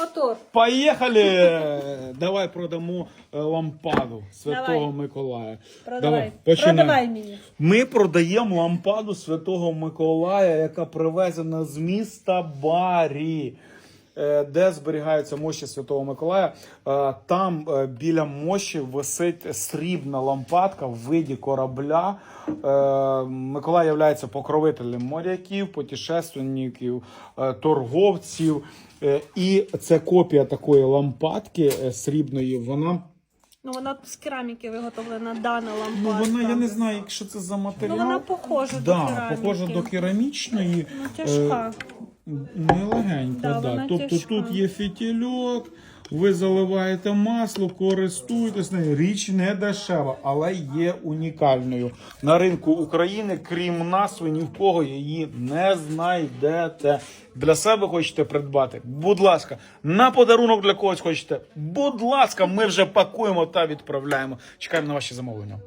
мотор. Поїхали! Давай продамо е, лампаду Святого Давай. Миколая. Продавай. починай. Продавай мені. Ми продаємо лампаду Святого Миколая, яка привезена з міста Барі. Е, Де зберігаються мощі Святого Миколая. Е, Там е, біля мощі висить срібна лампадка в виді корабля. Миколай є покровителем моряків, путешественників, торговців. І це копія такої лампадки срібної. Вона Ну вона з кераміки виготовлена, дана Ну, лампадка. вона, я не знаю, якщо це за матеріал. Ну, вона похожа до да, кераміки. похожа до керамічної. Ну, тяжка. Не легенька, Да, вона Тобто тяжка. тут є фітільок, ви заливаєте масло, користуєтесь нею. Річ не дешева, але є унікальною. На ринку України, крім нас, ви ні в кого її не знайдете. Для себе хочете придбати? Будь ласка, на подарунок для когось хочете? Будь ласка, ми вже пакуємо та відправляємо. Чекаємо на ваші замовлення.